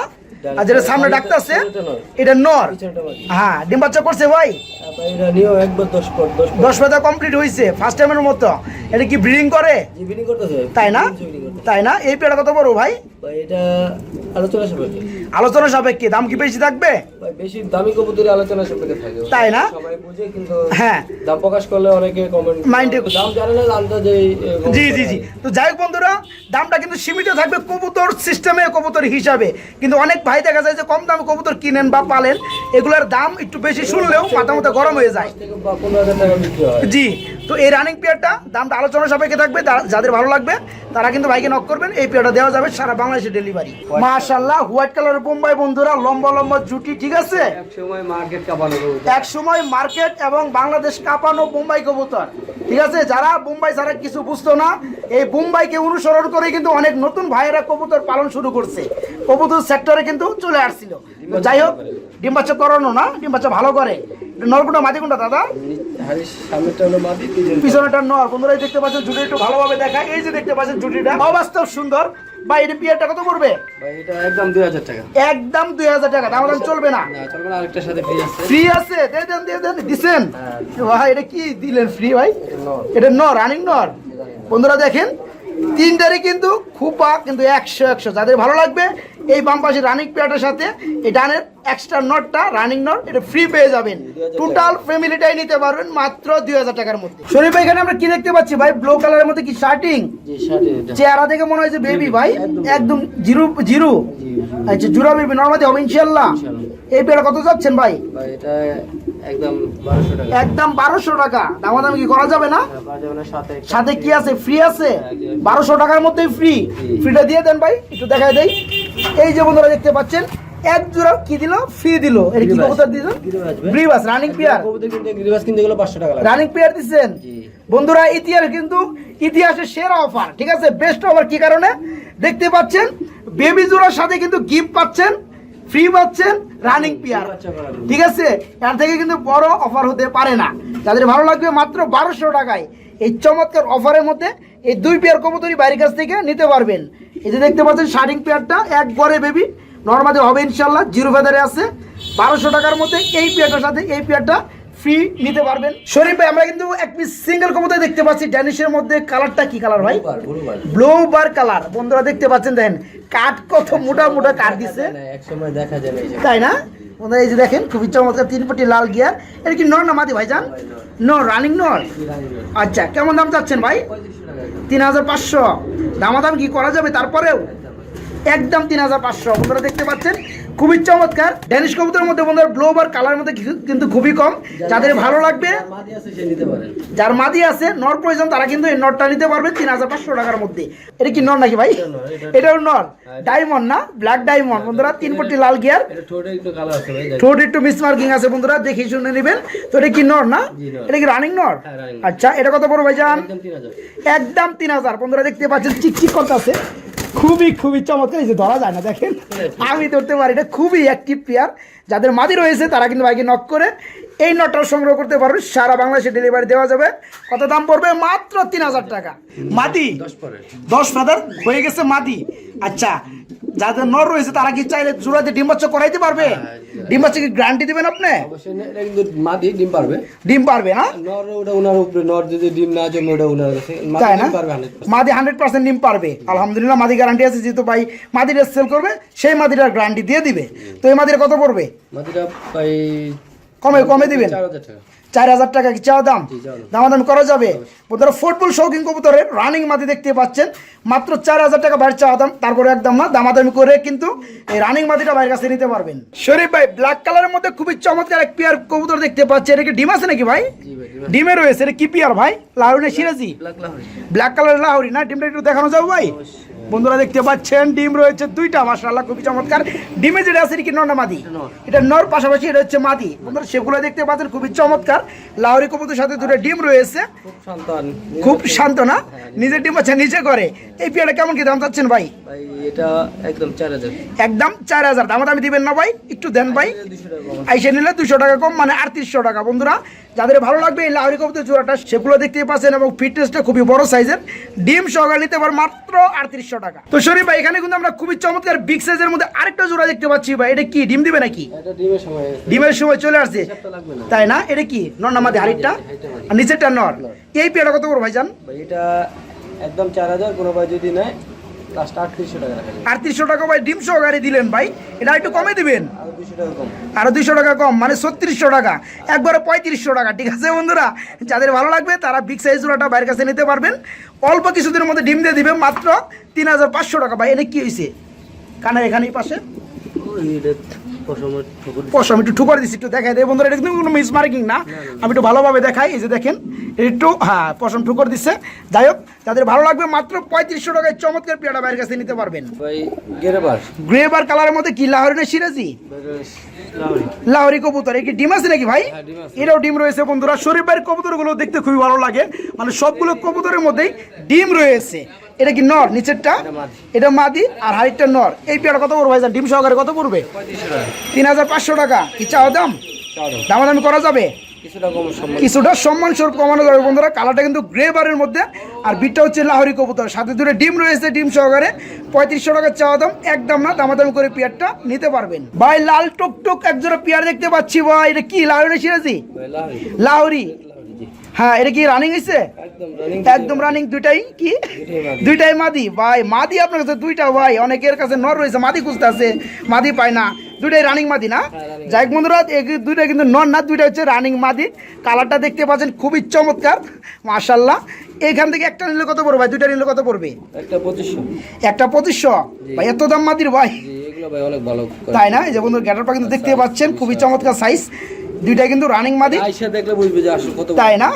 A: আর যেটা সামনে ডাক্তার আছে
B: এটা নর।
A: হ্যাঁ ডিম বাচ্চা করছে ভাই?
B: একবার দশ
A: পাতা কমপ্লিট হয়েছে ফার্স্ট টাইমের মতো। এটা কি ব্রিডিং করে? তাই না? তাই না? এই পেয়ারা কত বড় ভাই?
B: এটা আলোচনা সাপেক্ষে।
A: আলোচনা সাপেক্ষে দাম কি বেশি থাকবে?
B: বেশি দামি কবুতরে আলোচনা সাপেক্ষে থাকে।
A: তাই না?
B: সবাই বুঝে কিন্তু
A: হ্যাঁ।
B: দাম প্রকাশ করলে অনেকে কমেন্ট
A: Mind-এ-
B: দাম জানে না আন্দাজে
A: জি জি জি। তো যাই হোক বন্ধুরা দামটা কিন্তু সীমিত থাকবে কবুতর সিস্টেমে কবুতর হিসাবে। কিন্তু অনেক ভাই দেখা যায় যে কম দামে কবুতর কিনেন বা পালেন এগুলোর দাম একটু বেশি শুনলেও মাথা মাথা গরম হয়ে যায়। জি। তো এই রানিং পেয়ারটা দামটা আলোচনা সাপেক্ষে থাকবে যাদের ভালো লাগবে তারা কিন্তু ভাইকে নক করবেন। এই পেয়ারটা দেওয়া যাবে সারা বাংলাদেশে ডেলিভারি মাশাল্লাহ হোয়াইট কালারের বোম্বাই বন্ধুরা লম্বা লম্বা জুটি ঠিক আছে?
B: এক সময় মার্কেট
A: এবং বাংলাদেশ কাঁপানো বোম্বাই কবুতর ঠিক আছে? যারা বোম্বাই ছাড়া কিছু বুঝতো না এই বোম্বাইকে অনুসরণ করে কিন্তু অনেক নতুন ভাইয়েরা কবুতর পালন শুরু করছে। কবুতর সেক্টরে কিন্তু চলে আসছিল। তো যাই হোক ডিম বাচ্চা করানো না ডিম বাচ্চা ভালো করে। দাদা?
B: হলো মাটি পিছনে
A: পিছনেটা নর বন্ধুরা দেখতে পাচ্ছেন জুটি একটু ভালোভাবে দেখায়। এই যে দেখতে পাচ্ছেন জুটিটা অবাস্তব সুন্দর। বা এটা পিয়ারটা কত পড়বে?
B: ভাই একদম দুই হাজার টাকা।
A: একদম দুই হাজার টাকা দাম দাম চলবে না।
B: না চলবে না আরেকটার সাথে ফ্রি আছে।
A: ফ্রি আছে? দিয়ে দেন দিয়ে দেন দিছেন?
B: হ্যাঁ।
A: ভাই এটা কি দিলেন ফ্রি ভাই?
B: এটা নর
A: রানিং নর বন্ধুরা দেখেন তিনটারই কিন্তু খুপা কিন্তু একশো একশো। যাদের ভালো লাগবে এই বাম পাশে রানিং পেয়ারটার সাথে এই ডানের এক্সট্রা নটটা রানিং নট এটা ফ্রি পেয়ে যাবেন। টোটাল ফ্যামিলিটাই নিতে পারবেন মাত্র দুই হাজার টাকার মধ্যে। শরীফ ভাই এখানে আমরা কি দেখতে পাচ্ছি? ভাই ব্লু কালারের মধ্যে কি শার্টিং
B: জি শার্টে এটা।
A: চেহারা দেখে মনে হয়েছে বেবি ভাই।
B: একদম।
A: Zero zero. আচ্ছা জুরা বেবি নর্মাদি হবে ইনশাল্লাহ। এই পেয়ারা কত যাচ্ছেন ভাই?
B: ভাই এটা একদম বারোশো টাকা।
A: একদম বারোশো টাকা। দামাদামি কি করা যাবে না?
B: হ্যাঁ, পাওয়া যাবে না সাথে
A: কি আছে? ফ্রি আছে?
B: হ্যাঁ,
A: বারোশো টাকার মধ্যেই ফ্রি ফ্রিটা দিয়ে দেন ভাই একটু দেখাই দেই। এই যে বন্ধুরা দেখতে পাচ্ছেন এক জোড়া কি দিল? ফ্রি দিল। এটা কি কবুতর দিল?
B: গ্রিবাস
A: রানিং পেয়ার
B: কবুতর কিনতে গিরিবাস কিনতে গেলে পাঁচশো টাকা লাগে
A: রানিং পেয়ার
B: জি।
A: বন্ধুরা ইতিহাস কিন্তু ইতিহাসের সেরা অফার ঠিক আছে? বেস্ট অফার কি কারণে? দেখতে পাচ্ছেন বেবি জোড়ার সাথে কিন্তু গিফট পাচ্ছেন ফ্রি পাচ্ছেন রানিং পেয়ার। ঠিক আছে? এর থেকে কিন্তু বড় অফার হতে পারে না। যাদের ভালো লাগবে মাত্র বারোশো টাকায় এই চমৎকার অফারের মধ্যে এই দুই পেয়ার কবুতরি বাইরের কাছ থেকে নিতে পারবেন। এই যে দেখতে পাচ্ছেন শার্টিং পেয়ারটা এক গড়ে বেবি নর্মালি হবে ইনশাল্লাহ জিরো ফেদারে আছে। বারোশো টাকার মধ্যে এই পেয়ারটার সাথে এই পেয়ারটা ফ্রি নিতে পারবেন। শরীফ ভাই আমরা কিন্তু এক পিস সিঙ্গেল কবুতর দেখতে পাচ্ছি ড্যানিশের মধ্যে। কালারটা কি কালার ভাই?
B: ব্লু বার,
A: কালার বন্ধুরা দেখতে পাচ্ছেন দেখেন কাঠ কত মোটা মোটা কাঠ দিছে।
B: দেখা যে।
A: তাই না? বন্ধুরা এই যে দেখেন খুবই চমৎকার তিন পটি লাল গিয়ার এটা কি নর না মাদি ভাইজান? নর, রানিং নর? আচ্ছা কেমন দাম চাচ্ছেন ভাই। তিন হাজার পাঁচশো দামাদাম কি করা যাবে তারপরেও একদম তিন হাজার পাঁচশো আপনারা দেখতে পাচ্ছেন খুবই চমৎকার। ড্যানিশ কবুতরের মধ্যে বন্ধুরা ব্লো বার কালার মধ্যে কিন্তু খুবই কম। যাদের ভালো লাগবে
B: যার মাদি আছে
A: আছে নর প্রয়োজন তারা কিন্তু এই নরটা নিতে পারবে তিন হাজার পাঁচশো টাকার মধ্যে। এটা কি নর নাকি ভাই? এটাও নর। ডায়মন্ড না? ব্ল্যাক ডায়মন্ড বন্ধুরা তিন পটি লাল গিয়ার
B: আছে
A: ঠোঁট একটু মিস মার্কিং আছে বন্ধুরা দেখে শুনে নেবেন। তো এটা কি নর না? এটা কি রানিং নর?
B: হ্যাঁ,
A: আচ্ছা এটা কত বড় ভাইজান?
B: একদম তিন হাজার।
A: একদম তিন হাজার। বন্ধুরা দেখতে পাচ্ছেন চিকচিক করতেছে খুবই খুবই চমৎকার। এই যে ধরা যায় না দেখেন। আমি ধরতে পারি এটা খুবই অ্যাক্টিভ প্লেয়ার যাদের মাদি রয়েছে তারা কিন্তু বাইকে নক করে। এই নটটা সংগ্রহ করতে পারবে সারা বাংলাদেশে ডেলিভারি দেওয়া যাবে। কত দাম পড়বে? মাত্র তিন হাজার টাকা। মাদি?
B: দশ
A: ফেদার হয়ে গেছে মাদি। আচ্ছা যাদের নর রয়েছে তারা কি চাইলে জোড়াতে ডিম বাচ্চা করাইতে পারবে? ডিম বাচ্চা কি গ্যারান্টি দিবেন আপনি?
B: মাদি ডিম পারবে।
A: ডিম পারবে না?
B: নর ওটা ওনার উপরে নর যদি ডিম না জমে ওটা ওনার কাছে। মাদি
A: তাই না?
B: ডিম পারবে 100%
A: মাদি হান্ড্রেড পার্সেন্ট ডিম পারবে। আলহামদুলিল্লাহ মাদি গ্যারান্টি আছে যেহেতু ভাই মাদিটা সেল করবে সেই মাদিটার গ্যারান্টি দিয়ে দিবে। তো এই মাদিটা কত পড়বে?
B: মাদিটা প্রায়
A: কমে কমে দিবেন।
B: চার হাজার টাকা।
A: কি চাওয়া দাম। দামাদামি করা যাবে? বন্ধুরা ফুটবল শৌখিন কবুতরের রানিং মাদি দেখতে পাচ্ছেন। মাত্র চার হাজার টাকা বাইরে চাওয়া দাম তারপরে একদম না দামাদামি করে কিন্তু এই রানিং মাদিটা বাইরের কাছে নিতে পারবেন। শরীফ ভাই ব্ল্যাক কালারের মধ্যে খুবই চমৎকার এক পেয়ার কবুতর দেখতে পাচ্ছি। এটা কি ডিম আছে নাকি ভাই?
B: ডিম
A: রয়েছে এটা কি পেয়ার ভাই? লাহরিনা সিরাজি?
B: ব্ল্যাক
A: ব্ল্যাক কালার লাহরি না? ডিমটা একটু দেখানো যাবে ভাই? বন্ধুরা দেখতে পাচ্ছেন ডিম রয়েছে দুইটা মাশাআল্লাহ খুবই চমৎকার। ডিমে যেটা আছে কি নর মাদি? এটা নর পাশাপাশি এটা হচ্ছে মাদি। বন্ধুরা সেগুলো দেখতে পাচ্ছেন খুবই চমৎকার। লাউরি কবুতর সাথে দুটো ডিম রয়েছে।
B: খুব
A: শান্ত না নিজের ডিম আছে নিজে করে। এই পেয়ারটা কেমন কি দাম চাচ্ছেন ভাই?
B: এটা একদম চার হাজার।
A: একদম চার হাজার। দাম দামি দিবেন না ভাই? একটু দেন ভাই। আইসে নিলে দুশো টাকা কম মানে আটত্রিশশো টাকা। বন্ধুরা যাদের ভালো লাগবে এই লাহরি কবুতর জোড়াটা সেগুলো দেখতে পাচ্ছেন এবং ফিটনেসটা খুবই বড় সাইজের। ডিম সহকারে নিতে পার মাত্র আটত্রিশশো টাকা। তো শরীফ ভাই এখানে কিন্তু আমরা খুবই চমৎকার বিগ সাইজের মধ্যে আরেকটা জোড়া দেখতে পাচ্ছি ভাই। এটা কি ডিম দিবে নাকি?
B: ডিমের সময়।
A: চলে আসছে। তাই না? এটা কি? নর না মাদি হাড়িটা আর নিচেরটা নর। এই পেয়ারটা কত ভাইজান
B: ভাই এটা একদম চার হাজার কোনো ভাই যদি নেয় আটত্রিশশো টাকা
A: ভাই ডিম গাড়ি দিলেন ভাই। এটা একটু কমে দিবেন?
B: আরও দুশো টাকা কম।
A: টাকা মানে ছত্রিশশো টাকা। একবারে পঁয়ত্রিশশো টাকা ঠিক আছে বন্ধুরা? যাদের ভালো লাগবে তারা বিগ সাইজ জোড়াটা বাইরের কাছে নিতে পারবেন। অল্প কিছুদিনের মধ্যে ডিম দিয়ে দিবে মাত্র তিন হাজার পাঁচশো টাকা। ভাই এনে কি হয়েছে কানের এখানেই পাশে? পশম একটু ঠুকর দিচ্ছি একটু দেখাই দেয় বন্ধুরা এটা কিন্তু কোনো মিস মার্কিং না। আমি একটু ভালোভাবে দেখাই এই যে দেখেন একটু হ্যাঁ পশম ঠুকর দিচ্ছে যাই হোক তাদের ভালো লাগবে মাত্র পঁয়ত্রিশশো টাকায় চমৎকার পেয়ারা বাইরের কাছে নিতে পারবেন।
B: গ্রেবার
A: গেরেবার কালারের মধ্যে কি? লাহরিনের সিরাজি?
B: লাহরি
A: কবুতর এই ডিম আছে নাকি ভাই?
B: হ্যাঁ,
A: এটাও ডিম রয়েছে বন্ধুরা। শরীফ ভাইয়ের কবুতরগুলো দেখতে খুবই ভালো লাগে। মানে সবগুলো কবুতরের মধ্যেই ডিম রয়েছে। এটা কি নর? নিচেরটা?
B: এটা মাদি।
A: আর হাইটটা নর। এই পেয়ারা কত পড়বে ভাইজান? ডিম সহকারে কত পড়বে? তিন হাজার পাঁচশো টাকা। কি চাও দাম?
B: চাও দাম।
A: দামাদামি করা যাবে?
B: কিছুটা সম্মান।
A: স্বরূপ কমানো যাবে বন্ধুরা। কালারটা কিন্তু গ্রে বারের মধ্যে। আর বিটটা হচ্ছে লাহরি কবুতর। সাথে দূরে ডিম রয়েছে ডিম সহকারে। পঁয়ত্রিশশো টাকার চাওয়া দাম। একদম না দামাদামি করে পেয়ারটা নিতে পারবেন। ভাই লাল টুক টুক একজোড়া পেয়ার দেখতে পাচ্ছি ভাই। এটা কি লাহরি সিরাজি
B: ভাই লাহরি।
A: হ্যাঁ এটা কি রানিং হয়েছে
B: একদম রানিং
A: দুইটাই কি?
B: দুইটাই মাদি।
A: দুইটাই মাদি। ভাই মাদি আপনার কাছে দুইটা ভাই। অনেকের কাছে নর রয়েছে মাদি খুঁজতে আছে। মাদি পায় না। দুইটাই রানিং মাদি না?
B: হ্যাঁ,
A: যাই হোক বন্ধুরা দুইটা কিন্তু নন না দুইটা হচ্ছে রানিং মাদি। কালারটা দেখতে পাচ্ছেন খুবই চমৎকার মাশাল্লাহ এইখান থেকে একটা নিলে কত পড়বে ভাই? দুইটা নিলে কত পড়বে?
B: একটা পঁচিশশো।
A: একটা পঁচিশশো? ভাই এত দাম মাদির ভাই। তাই না? এই যে বন্ধু গ্যাটারটা কিন্তু দেখতে পাচ্ছেন খুবই চমৎকার সাইজ দুইটা কিন্তু রানিং মাদি।
B: দেখলে বুঝবে যে আসলে কত
A: তাই না?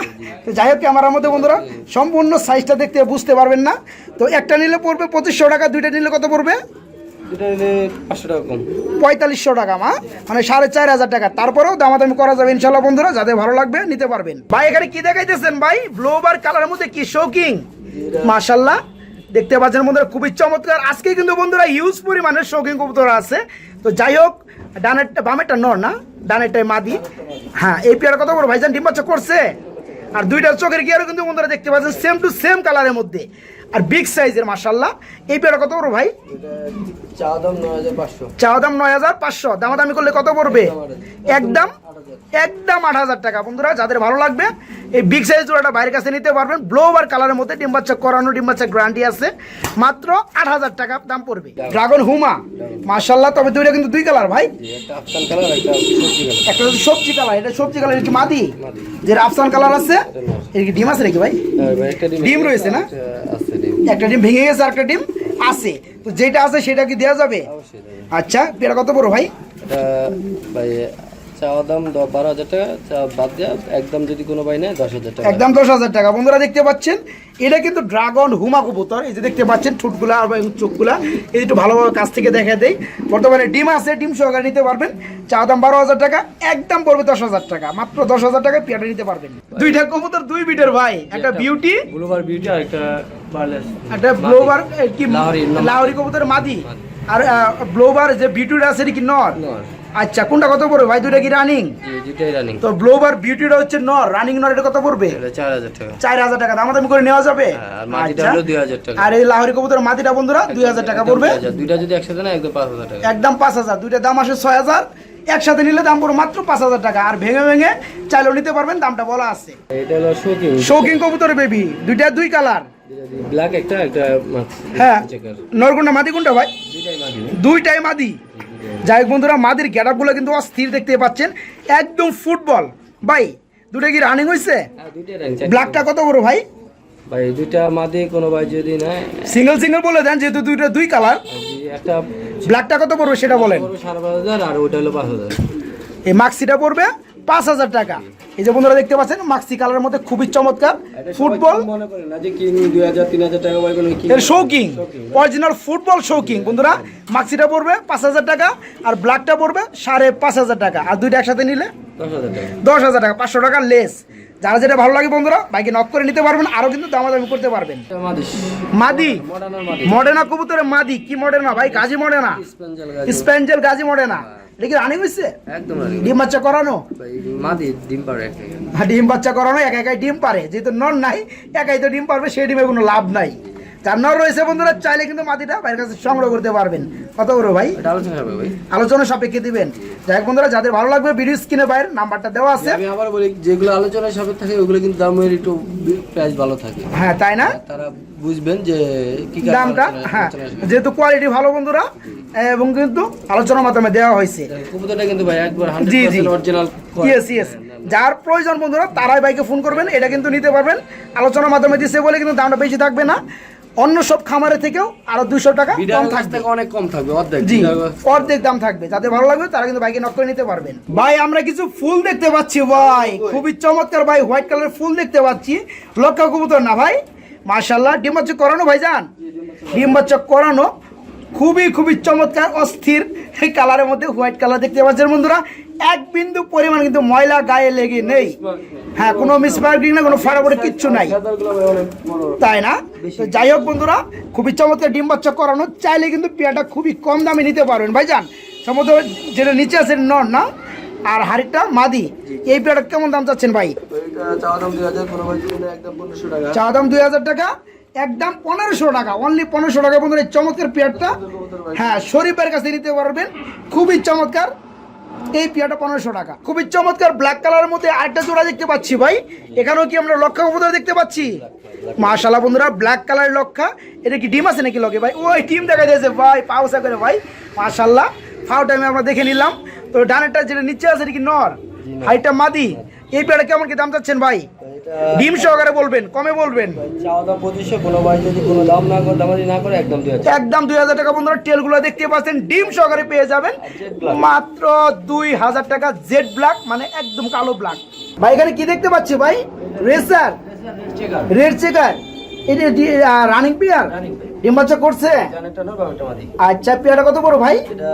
A: তো যাই হোক ক্যামেরার মধ্যে বন্ধুরা সম্পূর্ণ সাইজটা দেখতে বুঝতে পারবেন না। তো একটা নিলে পড়বে পঁচিশশো টাকা দুইটা নিলে কত পড়বে? পঁয়তাল্লিশশো টাকা মা। মানে সাড়ে চার হাজার টাকা। তারপরেও দামাদামি করা যাবে ইনশাল্লাহ বন্ধুরা। যাদের ভালো লাগবে নিতে পারবেন। ভাই এখানে কি দেখাইতেছেন ভাই? কালারের মধ্যে কি শৌকিং মাশাল্লাহ দেখতে পাচ্ছেন বন্ধুরা খুবই চমৎকার। আজকে কিন্তু বন্ধুরা হিউজ পরিমাণের শৌকিং কবুতর আছে। তো যাই হোক ডানেরটা বামেরটা নর না? ডানেরটাই মাদি। হ্যাঁ এই পেয়ার কত বড়? ভাইজান ডিম বাচ্চা করছে? আর দুইটা চোখের গিয়ারও কিন্তু বন্ধুরা দেখতে পাচ্ছেন সেম টু সেম কালারের মধ্যে। আর বিগ সাইজের মাসাল্লাহ এই পেয়ার কত বড় ভাই?
B: এটা চা দাম নয় হাজার পাঁচশো।
A: চা দাম নয় হাজার পাঁচশো। দামাদামি করলে কত পড়বে? একদম? একদম আট হাজার টাকা। বন্ধুরা যাদের ভালো লাগবে এই বিগ সাইজ জোড়াটা বাইরের কাছে নিতে পারবেন। ব্লো ব্লোবার কালারের মধ্যে ডিম বাচ্চা করানো ডিম বাচ্চা গ্যারান্টি আছে। মাত্র আট হাজার টাকা দাম পড়বে। ড্রাগন হুমা মার্শাল্লাহ তবে দুইটা কিন্তু দুই কালার ভাই।
B: একটা একটা
A: একটা হচ্ছে সবজি কালার এটা সবজি কালার এটা কি মাদি। যে আফসান কালার আছে এটা কি ডিম আছে নাকি ভাই?
B: হ্যাঁ, একটা ডিম
A: রয়েছে না?
B: একটা ডিম
A: ভেঙে গেছে আর একটা ডিম আছে। তো যেটা আছে সেটা কি দেওয়া যাবে? আচ্ছা পেয়ারা কত বড় ভাই?
B: ভাই চাওয়া দাম বারো হাজার টাকা বাদ দেওয়া একদম যদি কোনো ভাই নেয় দশ হাজার টাকা।
A: একদম দশ হাজার টাকা। বন্ধুরা দেখতে পাচ্ছেন এটা কিন্তু ড্রাগন হুমা কবুতর। এই যে দেখতে পাচ্ছেন ঠোঁটগুলা আর চোখগুলা। এই একটু ভালোভাবে কাছ থেকে দেখা দেয় বর্তমানে ডিম আছে ডিম সহকারে নিতে পারবেন। চা দাম বারো হাজার টাকা একদম পড়বে দশ হাজার টাকা। মাত্র দশ হাজার টাকা পেয়ারটা নিতে পারবেন। দুইটা কবুতর দুই বিটের ভাই। একটা বিউটি
B: গ্লোবাল বিউটি আর একটা
A: একটা ব্লোবার কি
B: লাহোরি,
A: কবুতর মাদি। আর ব্লোবার যে বিউটিটা আছে এটা কি নর?
B: নর।
A: আচ্ছা কোনটা কত পড়বে? ভাই দুইটা কি রানিং
B: জি দুটাই রানিং
A: তো ব্লোবার বিউটিটা হচ্ছে নর রানিং নর এটা কত পড়বে?
B: এটা চার হাজার টাকা।
A: চার হাজার টাকা। দাম দামি করে নেওয়া যাবে?
B: হ্যাঁ, আর মাটিটা
A: আচ্ছা।
B: হলো দুই হাজার টাকা।
A: আর এই লাহোরি কবুতর মাটিটা বন্ধুরা দুই হাজার টাকা পড়বে।
B: দুইটা যদি একসাথে নেয় একদম পাঁচ হাজার টাকা।
A: একদম পাঁচ হাজার। দুইটা দাম আসে ছয় হাজার। একসাথে নিলে দাম পড়বে মাত্র পাঁচ হাজার টাকা। আর ভেঙে ভেঙে চাইলেও নিতে পারবেন দামটা বলা আছে।
B: এটা হলো শোকিং
A: কবুতর বেবি দুইটা দুই কালার
B: ব্ল্যাক একটা একটা
A: হ্যাঁ। নরগুন্ডা মাদি কোনটা ভাই?
B: দুইটাই মাদি।
A: দুইটাই মাদি। যাই হোক বন্ধুরা মাদির গ্যাটাপগুলো কিন্তু অস্থির দেখতে পাচ্ছেন। একদম ফুটবল। ভাই দুটো কি রানিং হয়েছে
B: হ্যাঁ
A: ব্ল্যাকটা কত বড় ভাই?
B: ভাই দুইটা মাদি কোনো ভাই যদি না
A: সিঙ্গেল সিঙ্গেল বলে দেন যেহেতু দুইটা দুই কালার
B: একটা
A: ব্ল্যাকটা কত পড়বে সেটা বলেন।
B: সাড়ে পাঁচ হাজার আর ওইটা হলো পাঁচ হাজার।
A: এই মাক্সিটা পড়বে পাঁচ হাজার টাকা। এই যে বন্ধুরা দেখতে পাচ্ছেন মাক্সি কালারের মধ্যে খুবই চমৎকার ফুটবল
B: মনে না যে কিনি কোনো?
A: শৌকিং অরিজিনাল ফুটবল শৌকিং বন্ধুরা। মাক্সিটা পড়বে পাঁচ হাজার টাকা আর ব্ল্যাকটা পড়বে সাড়ে পাঁচ হাজার টাকা। আর দুইটা একসাথে নিলে
B: দশ হাজার টাকা।
A: দশ হাজার টাকা পাঁচশো টাকা লেস যারা যেটা ভালো লাগে বন্ধুরা বাইকে নক করে নিতে পারবেন আরও কিন্তু দামাদামি করতে পারবেন।
B: মাদি?
A: মডেনা কবুতরের মাদি কি মডেনা ভাই? Gazi Modena. Spangle Gazi. Modena. দেখি রানি হয়েছে ডিম বাচ্চা করানো?
B: ডিম
A: বাচ্চা করানো একা একাই ডিম পারে। যেহেতু নন নাই একাই তো ডিম পারবে সেই ডিমে কোনো লাভ নাই। যার রয়েছে বন্ধুরা চাইলে কিন্তু মাটিটা বাইরের কাছে সংগ্রহ করতে পারবেন। কত বড় ভাই?
B: আলোচনা
A: সাপেক্ষে দিবেন। যাই হোক বন্ধুরা যাদের ভালো লাগবে ভিডিও স্ক্রিনে বাইরের নাম্বারটা দেওয়া আছে।
B: আমি আবার বলি যেগুলো আলোচনায় সবে থাকে ওগুলো কিন্তু দামের একটু প্রাইস ভালো থাকে।
A: হ্যাঁ তাই না?
B: তারা বুঝবেন যে কি
A: দামটা হ্যাঁ যেহেতু কোয়ালিটি ভালো বন্ধুরা এবং কিন্তু আলোচনার মাধ্যমে দেওয়া হয়েছে।
B: কবুতরটা কিন্তু ভাই একবার
A: জি, জি।
B: 100% অরিজিনাল
A: ইয়েস ইয়েস যার প্রয়োজন বন্ধুরা তারাই বাইকে ফোন করবেন এটা কিন্তু নিতে পারবেন। আলোচনার মাধ্যমে দিচ্ছে বলে কিন্তু দামটা বেশি থাকবে না। অন্য সব খামারে থেকেও আরও দুশো টাকা কম থাকবে।
B: অনেক কম থাকবে অর্ধেক
A: জি অর্ধেক দাম থাকবে। যাদের ভালো লাগবে তারা কিন্তু বাইকে নক করে নিতে পারবেন। ভাই আমরা কিছু ফুল দেখতে পাচ্ছি ভাই। খুবই চমৎকার ভাই। হোয়াইট কালারের ফুল দেখতে পাচ্ছি। লক্ষা কবুতর না ভাই? মাশাল্লাহ ডিম বাচ্চা করানো ভাইজান? ডিম বাচ্চা করানো। খুবই খুবই চমৎকার অস্থির এই কালারের মধ্যে হোয়াইট কালার দেখতে পাচ্ছেন বন্ধুরা। এক বিন্দু পরিমাণ কিন্তু ময়লা গায়ে লেগে নেই। হ্যাঁ কোনো মিসমার্কিং না কোনো ফাটাফাটি কিচ্ছু নাই। তাই না? যাই হোক বন্ধুরা খুবই চমৎকার ডিম বাচ্চা করানো। চাইলে কিন্তু পেয়ারটা খুবই কম দামে নিতে পারবেন। ভাইজান সম্ভবত যেটা নিচে আছে নর না? আর হাড়িটা মাদি। এই পেয়ারটা কেমন দাম চাচ্ছেন ভাই?
B: চাওয়া দাম দুই হাজার টাকা।
A: একদম পনেরোশো টাকা অনলি পনেরোশো টাকা। বন্ধুরা এই চমৎকার পেয়ারটা হ্যাঁ শরীফের কাছে নিতে পারবেন। খুবই চমৎকার। এই পেয়ারটা পনেরোশো টাকা। খুবই চমৎকার ব্ল্যাক কালারের মধ্যে আরেকটা জোড়া দেখতে পাচ্ছি ভাই। এখানেও কি আমরা লক্ষা কবুতর দেখতে পাচ্ছি? মাশাল্লাহ বন্ধুরা ব্ল্যাক কালারের লক্ষা। এটা কি ডিম আছে নাকি লগে ভাই? ওই ডিম দেখা দিয়েছে ভাই পাউসা করে ভাই। মাশাল্লাহ ফাও টাইমে আমরা দেখে নিলাম। তো ডানেরটা যেটা নিচে আছে এটা কি নর? হাইটটা মাদি? এই পেয়ারটা কেমন কি দাম চাচ্ছেন ভাই? ডিম সহকারে বলবেন কমে বলবেন?
B: একদম দুই হাজার।
A: একদম টাকা বন্ধুরা টেলগুলো দেখতে পাচ্ছেন ডিম সহকারে পেয়ে যাবেন। মাত্র দুই হাজার টাকা জেড ব্ল্যাক মানে একদম কালো ব্ল্যাক ভাই এখানে কি দেখতে পাচ্ছি ভাই? Racer red checker running pair ডিম বাচ্চা করছে? আচ্ছা পেয়ারটা কত বড় ভাই?
B: এটা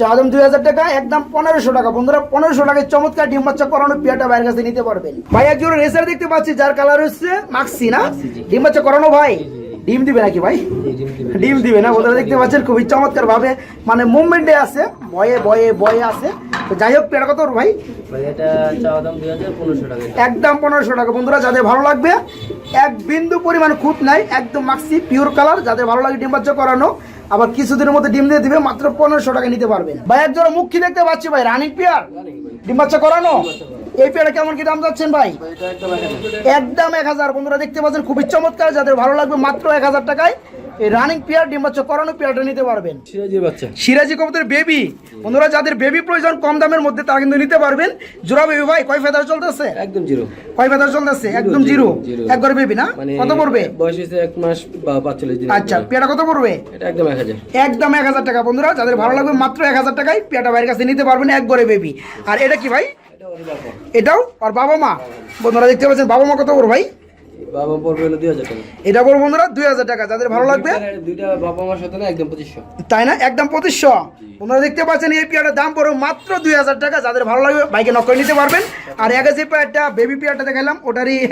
B: চা দাম দুই হাজার
A: চাদম দুই হাজার টাকা একদম পনেরোশো টাকা। বন্ধুরা পনেরোশো টাকায় চমৎকার ডিম বাচ্চা করানো পেয়ারটা বাইরের কাছে নিতে পারবেন। ভাই একজন রেসার দেখতে পাচ্ছি যার কালার হচ্ছে মাক্সি না? ডিম বাচ্চা করানো ভাই। ডিম দিবে নাকি ভাই?
B: ডিম দিবে।
A: না? বন্ধুরা দেখতে পাচ্ছেন খুবই চমৎকার ভাবে মানে মুভমেন্টে আছে বয়ে বয়ে বয়ে আছে। যাই হোক পেয়ারটা কত ভাই। একদম পনেরোশো টাকা। বন্ধুরা যাদের ভালো লাগবে এক বিন্দু পরিমাণ খুঁত নাই একদম মাক্সি পিওর কালার যাদের ভালো লাগে ডিম বাচ্চা করানো আবার কিছুদিনের মধ্যে ডিম দিয়ে দিবে, মাত্র পনেরোশো টাকা নিতে পারবেন ভাই জন্য মুখী দেখতে পাচ্ছি ভাই? Running pair? ডিম বাচ্চা করানো? এই পেয়ারে কেমন কি দাম যাচ্ছেন ভাই?
B: একদম এক হাজার।
A: বন্ধুরা, দেখতে পাচ্ছেন, খুবই চমৎকার, যাদের ভালো লাগবে মাত্র এক হাজার টাকায় এই রানিং পেয়ার ডিম বাচ্চা করানো পেয়ারটা নিতে পারবেন।
B: সিরাজি বাচ্চা।
A: সিরাজি কবুতর বেবি বন্ধুরা যাদের বেবি প্রয়োজন কম দামের মধ্যে তারা কিন্তু নিতে পারবেন। জোড়া বেবি ভাই কয় ফেদার চলতেছে?
B: একদম জিরো
A: কয় ফেদার চলতেছে? একদম জিরো
B: জিরো।
A: একবার বেবি না?
B: মানে
A: কত পড়বে?
B: বয়স হয়েছে এক মাস বা পাঁচচল্লিশ দিন
A: আচ্ছা পেয়াটা কত পড়বে?
B: এটা একদম এক হাজার।
A: একদম এক হাজার টাকা বন্ধুরা যাদের ভালো লাগবে মাত্র এক হাজার টাকায় পেয়াটা বাইরের কাছে নিতে পারবেন একবারে বেবি আর এটা কি ভাই? এটাও আর বাবা মা। বন্ধুরা দেখতে পাচ্ছেন বাবা মা কত বড় ভাই?
B: বাবা পড়বে হলো দুই হাজার টাকা।
A: এটা বন্ধুরা দুই হাজার টাকা যাদের ভালো লাগবে।
B: দুইটা- বাবা মার সাথে না একদম পঁচিশশো।
A: তাই না? একদম পঁচিশশো। বন্ধুরা দেখতে পাচ্ছেন এই পেয়ারটার দাম পড়বে মাত্র দুই হাজার টাকা। যাদের ভালো লাগবে বাইকে নক করে নিতে পারবেন। আর আগে যে পেয়ারটা বেবি পেয়ারটা দেখালাম ওটারই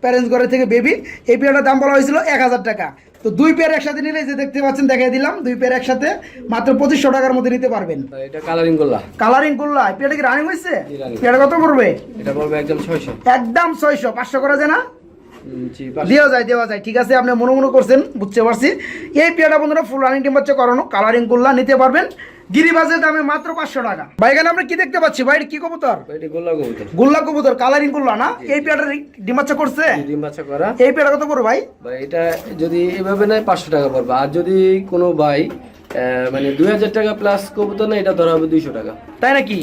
A: প্যারেন্টস ঘরের থেকে বেবি এই পেয়ারটার দাম বলা হয়েছিল এক হাজার টাকা। তো দুই পেয়ার একসাথে নিলে যে দেখতে পাচ্ছেন দেখাই দিলাম দুই পেয়ার একসাথে মাত্র পঁচিশশো টাকার মধ্যে নিতে পারবেন।
B: এটা কালারিং করলা
A: কালারিং করলা পেয়ারটা কি রানিং হয়েছে? পেয়ারটা কত পড়বে?
B: এটা পড়বে একদম ছয়শো।
A: একদম ছয়শো পাঁচশো করা যায় না। দেওয়া যায় দেওয়া যায়। ঠিক আছে আপনি মনে মনে করছেন বুঝতে পারছি। এই পেয়ারটা বন্ধুরা ফুল রানিং টিম হচ্ছে করানো কালারিং করলা নিতে পারবেন। গিরিবাজের দামে মাত্র পাঁচশো টাকা। ভাই এখানে আমরা কি দেখতে পাচ্ছি? ভাই কি কবুতর?
B: গোল্লা কবুতর।
A: কালারিং করলা না? এই পেয়ারটা ডিম বাচ্চা করছে?
B: জি, করা।
A: এই পেয়ারটা কত করো ভাই?
B: ভাই এটা যদি এভাবে নেয় পাঁচশো টাকা পড়বে। আর যদি কোনো ভাই মানে দুই হাজার টাকা প্লাস কবুতর না এটা ধরা হবে দুইশো টাকা।
A: তাই নাকি?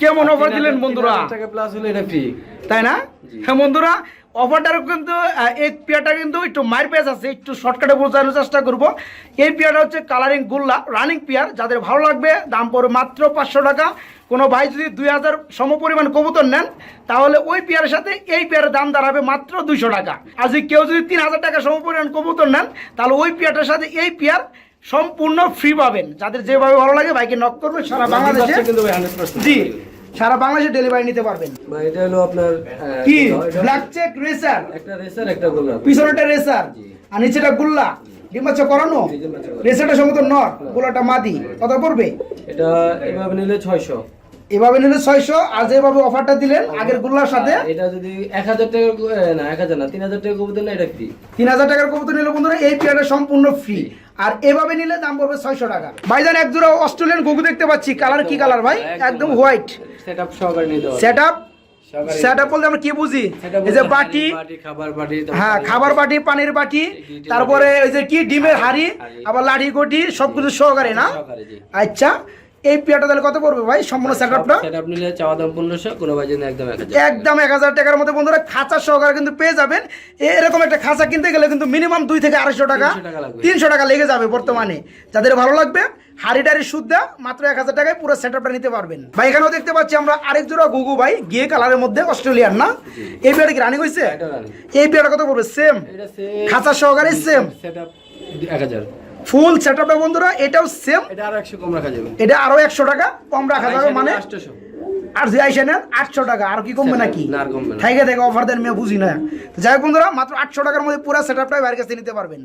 A: কেমন অফার দিলেন বন্ধুরা?
B: টাকা প্লাস হলে এটা ফ্রি
A: তাই না? হ্যাঁ বন্ধুরা অফারটার কিন্তু এই পেয়ারটা কিন্তু একটু মায়ের পেঁয়াজ আছে একটু শর্টকাটে বোঝানোর চেষ্টা করব। এই পেয়ারটা হচ্ছে কালারিং গুল্লা রানিং পেয়ার। যাদের ভালো লাগবে দাম পড়বে মাত্র পাঁচশো টাকা। কোনো ভাই যদি দুই হাজার সম পরিমাণ কবুতর নেন তাহলে ওই পেয়ারের সাথে এই পেয়ারের দাম দাঁড়াবে মাত্র দুইশো টাকা। আর যদি কেউ যদি তিন হাজার টাকা সমপরিমাণ কবুতর নেন তাহলে ওই পেয়ারটার সাথে এই পেয়ার সম্পূর্ণ ফ্রি পাবেন। যাদের যেভাবে ভালো লাগে ভাইকে নক করবে সারা বাংলাদেশে। জি। সারা বাংলাদেশে ডেলিভারি নিতে পারবেন।
B: ভাই এটা হলো আপনার
A: কি? ব্ল্যাক চেক রেসার
B: একটা রেসার একটা গোল্লা।
A: পিছনেটা রেসার আর নিচেটা গুল্লা। ডিম করানো? রেসারটা সমস্ত নর গোলাটা মাদি। কত পড়বে?
B: এটা এভাবে নিলে ছয়শো।
A: এভাবে নিলে ছয়শো আর যেভাবে অফারটা দিলেন আগের গুল্লার সাথে
B: এটা যদি এক হাজার টাকা না এক হাজার না তিন হাজার টাকা কবুতর না এটা ফ্রি
A: তিন হাজার টাকার কবুতর নিলে বন্ধুরা এই পেয়ারটা সম্পূর্ণ ফ্রি আর এভাবে নিলে দাম পড়বে ছয়শো টাকা। ভাইজান এক জোড়া অস্ট্রেলিয়ান গগু দেখতে পাচ্ছি। কালার কি কালার ভাই? একদম হোয়াইট
B: সেট আপ সহকারে নিতে
A: সেট আপ বলতে আমরা কি বুঝি? এই যে বাটি।
B: খাবার বাটি
A: হ্যাঁ খাবার বাটি পানির বাটি তারপরে ওই যে কি? ডিমের হাড়ি
B: হাঁড়ি।
A: আবার লাঠি গটি সবকিছু সহকারে না? আচ্ছা। এই পেয়ারটা তাহলে কত পড়বে ভাই? সম্পূর্ণ সেটআপটা
B: সেট আপ নিলে চাওয়া দাম পনেরোশো কোনো ভাই জন্য একদম এক হাজার
A: একদম এক হাজার টাকার মধ্যে বন্ধুরা খাঁচা সহকারে কিন্তু পেয়ে যাবেন। এরকম একটা খাঁচা কিনতে গেলে কিন্তু মিনিমাম দুই থেকে আড়াইশো টাকা
B: 300 টাকা
A: লেগে যাবে বর্তমানে। যাদের ভালো লাগবে হাড়ি টাড়ি সুদ্ধা মাত্র এক হাজার টাকায় পুরো সেটআপটা নিতে পারবেন। ভাই এখানেও দেখতে পাচ্ছি আমরা আরেক জোড়া গুগু ভাই গিয়ে কালারের মধ্যে অস্ট্রেলিয়ান না? এই পেয়ারটা কি রানিং
B: রানি।
A: এই পেয়ারটা কত পড়বে? সেম
B: এটা
A: খাঁচা সহকারে সেম
B: সেট আপ এক হাজার।
A: ফুল সেটআপটা বন্ধুরা এটাও সেম
B: এটা আরও একশো কম রাখা যাবে।
A: এটা আরও একশো টাকা কম রাখা যাবে মানে
B: আটশোশো।
A: আর যে আইসে নেন আটশো টাকা আর কি কমবে নাকি?
B: না আর কমবে না।
A: থাকে থেকে অফার দেন মেয়ে বুঝি না। তো যাই বন্ধুরা মাত্র আটশো টাকার মধ্যে পুরো সেট আপটাই বাইরের কাছে নিতে পারবেন।